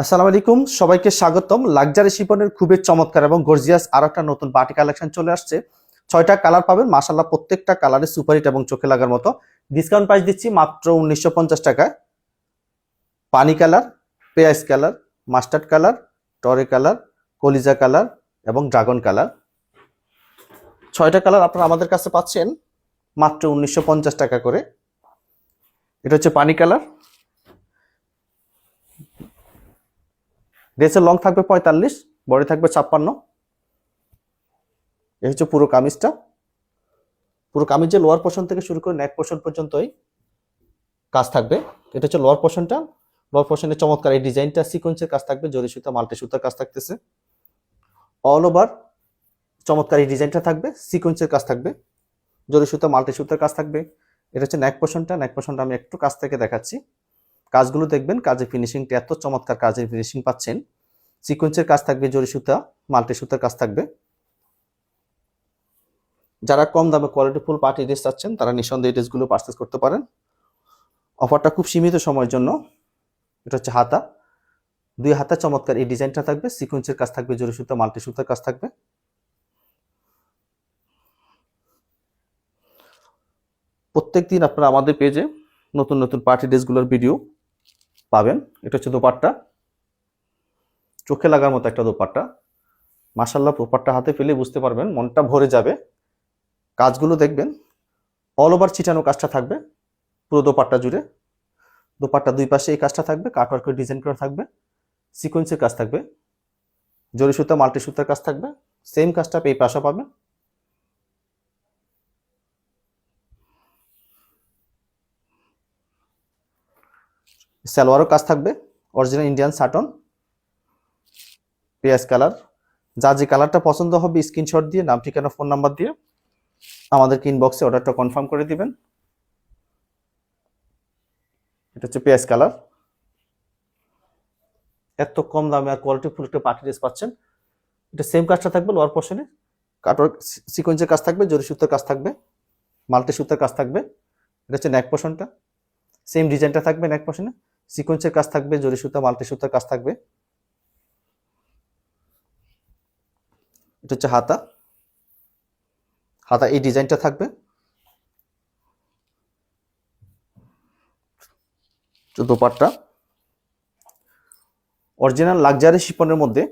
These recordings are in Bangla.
আসসালামু আলাইকুম, সবাইকে স্বাগতম। লাক্সারি শিপনের খুবই চমৎকার এবং গর্জিয়াস আর একটা নতুন পার্টি কালেকশন চলে আসছে। ছয়টা কালার পাবেন মাসাল্লাহ প্রত্যেকটা কালারে সুপারহিট এবং চোখে লাগার মতো। ডিসকাউন্ট প্রাইস দিচ্ছি মাত্র উনিশশো পঞ্চাশ টাকায়। পানি কালার, পেঁয়াজ কালার, মাস্টার্ড কালার, টরে কালার, কলিজা কালার এবং ড্রাগন কালার। ছয়টা কালার আপনারা আমাদের কাছে পাচ্ছেন, মাত্র উনিশশো পঞ্চাশ টাকা করে। এটা হচ্ছে পানি কালার ড্রেসের লং থাকবে পঁয়তাল্লিশ, বডি থাকবে ছাপ্পান্ন। এই হচ্ছে পুরো কামিজটা। পুরো কামিজের লোয়ার পোর্শন থেকে শুরু করে নেক পোর্শন পর্যন্তই কাজ থাকবে। এটা হচ্ছে লোয়ার পোর্শনটা লোয়ার পোর্শনের চমৎকার এই ডিজাইনটা সিকোয়েন্সের কাজ থাকবে, জরি সুতা, মাল্টি সুতার কাজ থাকতেছে। অল ওভার চমৎকার এই ডিজাইনটা থাকবে সিকোয়েন্সের কাজ থাকবে। জরি সুতা, মাল্টি সুতার কাজ থাকবে। এটা হচ্ছে নেক পোর্শনটা নেক পোর্শনটা আমি একটু কাছ থেকে দেখাচ্ছি। কাজগুলো দেখবেন, কাজের ফিনিশিংটা এত চমৎকার, কাজের ফিনিশিং পাচ্ছেন। সিকোয়েন্সের কাজ থাকবে জরি সুতা মাল্টি সুতার কাজ থাকবে। যারা কম দামে কোয়ালিটি ফুল পার্টি ড্রেস চাচ্ছেন, তারা নিঃসন্দেহে ড্রেসগুলো পারচেস করতে পারেন। অফারটা খুব সীমিত সময়ের জন্য। এটা হচ্ছে হাতা। দুই হাতা চমৎকার এই ডিজাইনটা থাকবে। সিকোয়েন্সের কাজ থাকবে জরি সুতা মাল্টি সুতার কাজ থাকবে। প্রত্যেক দিন আপনারা আমাদের পেজে নতুন নতুন পার্টি ড্রেসগুলোর ভিডিও পাবেন। এটা হচ্ছে দোপাট্টা। চোখে লাগার মতো একটা দোপাট্টা। মাসাল্লাহ দোপাট্টা হাতে পেলে বুঝতে পারবেন মনটা ভরে যাবে। কাজগুলো দেখবেন অল ওভার চিটানো কাজটা থাকবে, পুরো দোপাট্টা জুড়ে। দোপাট্টা দুই পাশে এই কাজটা থাকবে কাটওয়ার্ক করে ডিজাইন করা থাকবে সিকোয়েন্সের কাজ থাকবে, জরি সুতা মাল্টি সুতার কাজ থাকবে সেম কাজটা এই পাশে পাবেন। সালোয়ারও কাজ থাকবে অরিজিনাল ইন্ডিয়ান সাটন পেঁয়াজ কালার। যা যে কালারটা পছন্দ হবে, স্ক্রিনশট দিয়ে, নাম, ঠিকানা, ফোন নাম্বার দিয়ে আমাদেরকে ইনবক্সে অর্ডারটা কনফার্ম করে দিবেন। এটা হচ্ছে পেঁয়াজ কালার। এত কম দামে আর কোয়ালিটি ফুল একটা পার্টি ড্রেস পাচ্ছেন। এটা সেম কাজটা থাকবে লোয়ার পোর্শনে কাটওয়ার্ক সিকোয়েন্সের কাজ থাকবে, জরি সুতার কাজ থাকবে, মাল্টি সুতার কাজ থাকবে। এটা হচ্ছে নেক পোর্শনটা সেম ডিজাইনটা থাকবে নেক পোর্শনে সিকোয়েন্সের কাজ থাকবে, জরি সুতা, মাল্টি সুতার কাজ থাকবে। এটা হচ্ছে হাতা। হাতা এই ডিজাইনটা থাকবে। দোপাট্টা। অরিজিনাল লাক্সারি শিপনের মধ্যে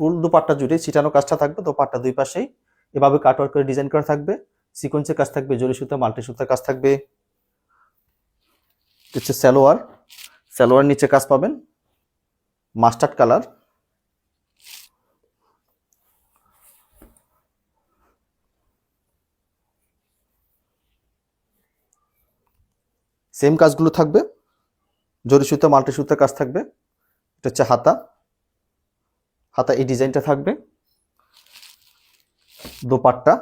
ফুল দোপাট্টা জুড়ে ছিটানো কাজটা থাকবে দোপাট্টা দুই পাশেই। এভাবে কাটওয়ার্ক করে ডিজাইন করা থাকবে। সিকোয়েন্সের কাজ থাকবে, জরি সুতা, মাল্টি সুতার কাজ থাকবে। হচ্ছে সালোয়ার। সালোয়ার নিচে কাজ পাবেন। Mustard colour. সেম কাজগুলো থাকবে। জরি সুতা, মাল্টি সুতার কাজ থাকবে। এটা হচ্ছে হাতা। হাতা এই ডিজাইনটা থাকবে। দোপাট্টা।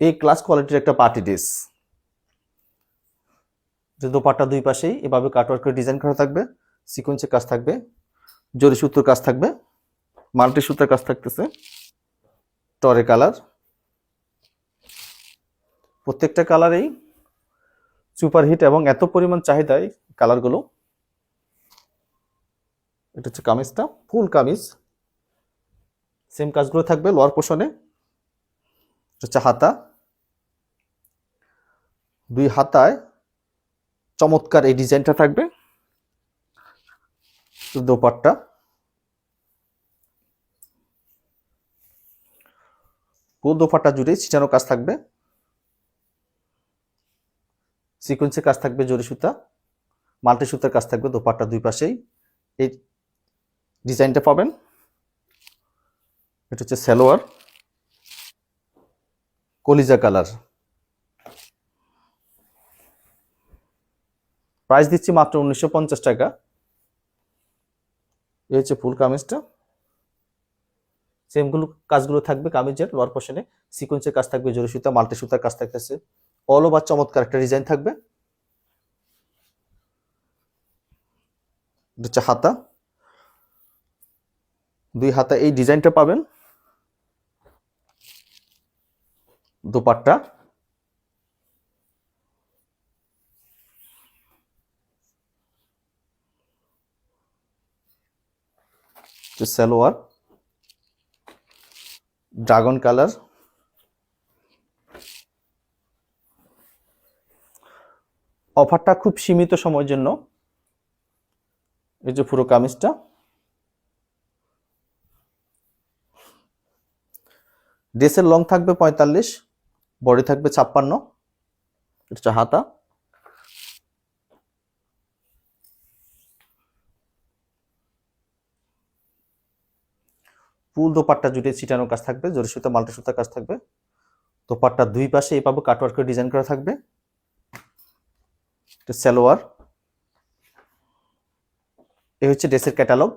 এই ক্লাস কোয়ালিটির একটা পার্টি ড্রেস যে দোপাট্টা দুই পাশেই, এভাবে কাটওয়ার্ক করে ডিজাইন করা থাকবে। সিকোয়েন্সের কাজ থাকবে। জরি সুতোর কাজ থাকবে। মাল্টি সুতার কাজ থাকতেছে। টরে কালার প্রত্যেকটা কালারেই সুপার হিট এবং এত পরিমাণ চাহিদায় কালারগুলো। এটা হচ্ছে কামিজটা, ফুল কামিজ। সেম কাজগুলো থাকবে লোয়ার পোষণে। হচ্ছে হাতা। দুই হাতায় চমৎকার এই ডিজাইনটা থাকবে। দোপাট্টা। পুরো দোপাট্টা জুড়ে ছিটানো কাজ থাকবে। সিকোয়েন্সের কাজ থাকবে জরি সুতা, মাল্টি সুতার কাজ থাকবে দোপাট্টা দুই পাশেই। এই ডিজাইনটা পাবেন। এটা হচ্ছে সালোয়ার। কলিজা কালার। প্রাইস দিচ্ছি মাত্র উনিশশো পঞ্চাশ টাকা। এই হচ্ছে ফুল কামিজটা। সেমগুলো কাজগুলো থাকবে কামিজের লোয়ার পোর্শনে সিকোয়েন্সের কাজ থাকবে জরি সুতা, মাল্টি সুতার কাজ থাকতেছে। অল বা চমৎকার একটা ডিজাইন থাকবে। হাতা। দুই হাতা এই ডিজাইনটা পাবেন। দোপাট্টা। সালোয়ার। Dragon colour. অফারটা খুব সীমিত সময়ের জন্য। এই যে পুরো কামিজটা। ড্রেসের লং থাকবে পঁয়তাল্লিশ, বডি থাকবে ছাপ্পান্ন। এটা হাতা। ফুল দোপাট্টা জুড়ে ছিটানো কাজ থাকবে জরি সুতা মাল্টি সুতা কাজ থাকবে। দোপাট্টার দুই পাশে এভাবে কাটওয়ার্ক করে ডিজাইন করা থাকবে। এটা সালোয়ার। এই হচ্ছে ড্রেসের ক্যাটালগ।